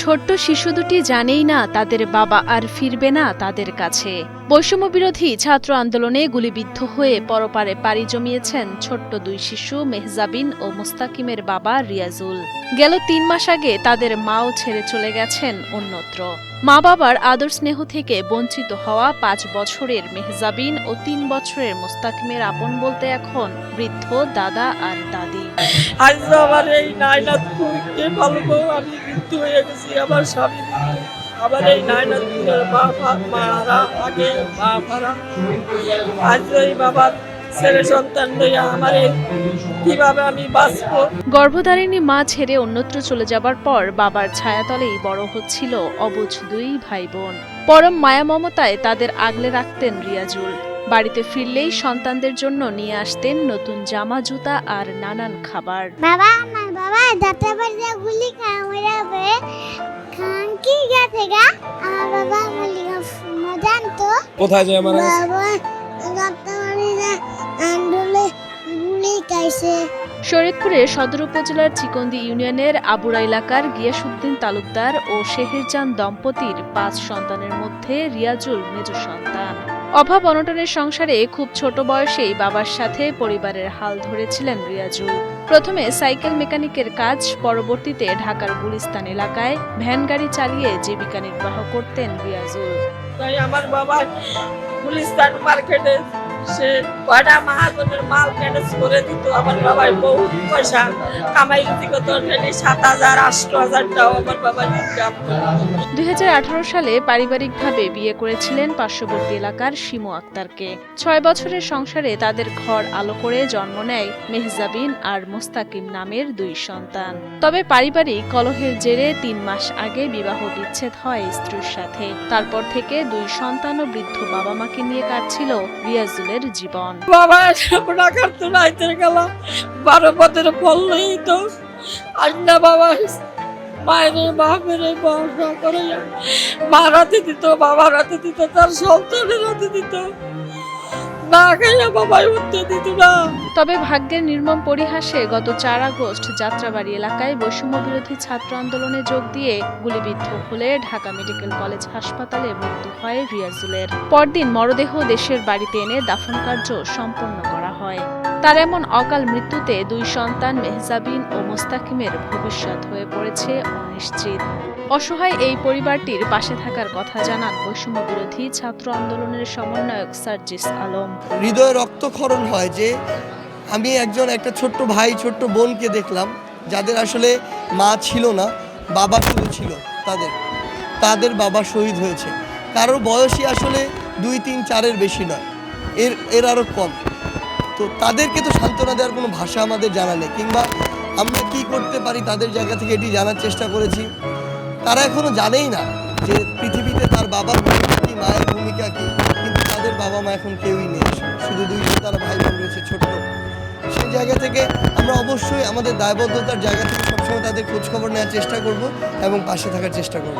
ছোট্ট শিশু দুটি জানেই না তাদের বাবা আর ফিরবে না তাদের কাছে। বৈষম্য বিরোধী ছাত্র আন্দোলনে গুলিবিদ্ধ হয়ে পরপারে পাড়ি জমিয়েছেন ছোট্ট দুই শিশু মেহজাবিন ও মুস্তাকিমের বাবা রিয়াজুল। গেল তিন মাস আগে তাদের মাও ছেড়ে চলে গেছেন অন্যত্র। মা বাবার আদর স্নেহ থেকে বঞ্চিত হওয়া পাঁচ বছরের মেহজাবিন ও তিন বছরের মুস্তাকিমের আপন বলতে এখন বৃদ্ধ দাদা আর দাদি। আমার এই কে পালবো আমি মৃত্যু হয়ে গেছি, আমার স্বামী। এই মা মা- মারা আগে মারা আজ ওই বাবার ছেলে সন্তান লইয়া আমার কীভাবে আমি বাঁচবো? গর্ভধারিণী মা ছেড়ে অন্যত্র চলে যাবার পর বাবার ছায়াতলেই বড় হচ্ছিল অবুঝ দুই ভাই বোন পরম মায়া মমতায় তাদের আগলে রাখতেন রিয়াজুল। বাড়িতে ফিরলেই সন্তানদের জন্য নিয়ে আসতেন নতুন জামা জুতা আর নানান খাবার। বাবা আমার বাবা বাড়িতে গুলি কামড়াবে কোথায় যায় মানে? শরীয়তপুরের সদর উপজেলার চিকন্দি ইউনিয়নের আবুরা এলাকার গিয়াসুদ্দিন তালুকদার ও শেহেরজান দম্পতির পাঁচ সন্তানের মধ্যে রিয়াজুল মেজ সন্তান। অভাব অনটনের সংসারে খুব ছোট বয়সেই বাবার সাথে পরিবারের হাল ধরেছিলেন রিয়াজুল প্রথমে সাইকেল মেকানিকের কাজ, পরবর্তীতে ঢাকার গুলিস্তান এলাকায় ভ্যান গাড়ি চালিয়ে জীবিকা নির্বাহ করতেন রিয়াজুল তাই আমার বাবা গুলিস্তান মার্কেটে সে কয়টা মাহাজনের মাল ম্যানেজ করে দিত, আমার বাবাই বহুত পয়সা কামাই কত সাত হাজার টাকা আমার বাবা ইনকাম দুই সালে পারিবারিকভাবে বিয়ে করেছিলেন পার্শ্ববর্তী এলাকার শিমু আক্তারকে। ছয় বছরের সংসারে তাদের ঘর আলো করে জন্ম নেয় মেহজাবিন আর মোস্তাকিম নামের দুই সন্তান। তবে পারিবারিক কলহের জেরে তিন মাস আগে বিবাহ বিচ্ছেদ হয় স্ত্রীর সাথে। তারপর থেকে দুই সন্তান ও বৃদ্ধ বাবা মাকে নিয়ে কাটছিল রিয়াজুলের জীবন। বাবা টাকার তো নাইতে গেল। বারো পথের বললেই তো। আজ না বাবা, মায়ের বাপের ব্যবসা করে। মা রাতে দিত বাবা রাতে দিত, তার সন্তানের রাতে দিত। তবে ভাগ্যের নির্মম পরিহাসে গত চার আগস্ট যাত্রাবাড়ি এলাকায় বৈষম্য বিরোধী ছাত্র আন্দোলনে যোগ দিয়ে গুলিবিদ্ধ হলে ঢাকা মেডিকেল কলেজ হাসপাতালে মৃত্যু হয় রিয়াজুলের। পরদিন মরদেহ দেশের বাড়িতে এনে দাফন কার্য সম্পন্ন করা। তার এমন অকাল মৃত্যুতে দুই সন্তান মেহজাবিন ও মোস্তাকিমের ভবিষ্যৎ হয়ে পড়েছে অনিশ্চিত। অসহায় এই পরিবারটির পাশে থাকার কথা জানান বৈষম্য বিরোধী ছাত্র আন্দোলনের সমন্বয়ক সার্জিস আলম। হৃদয়ে রক্তক্ষরণ হয় যে আমি একজন একটা ছোট্ট ভাই, ছোট্ট বোনকে দেখলাম, যাদের আসলে মা ছিল না, বাবা শুধু ছিল তাদের। তাদের বাবা শহীদ হয়েছে। কারোর বয়সই আসলে দুই, তিন, চারের বেশি নয়। এর এর আরও কম। তো তাদেরকে তো সান্ত্বনা দেওয়ার কোনো ভাষা আমাদের জানা নেই। কিংবা আমরা কি করতে পারি তাদের জায়গা থেকে এটি জানার চেষ্টা করেছি। তারা এখনও জানেই না যে পৃথিবীতে তার বাবার ভূমিকা কি, মায়ের ভূমিকা কি, কিন্তু তাদের বাবা মা এখন কেউই নেই। শুধু দুইজন তারা ভাই বোন রয়েছে ছোট্ট সেই জায়গা থেকে আমরা অবশ্যই আমাদের দায়বদ্ধতার জায়গা থেকে সবসময় তাদের খোঁজখবর নেওয়ার চেষ্টা করব এবং পাশে থাকার চেষ্টা করব।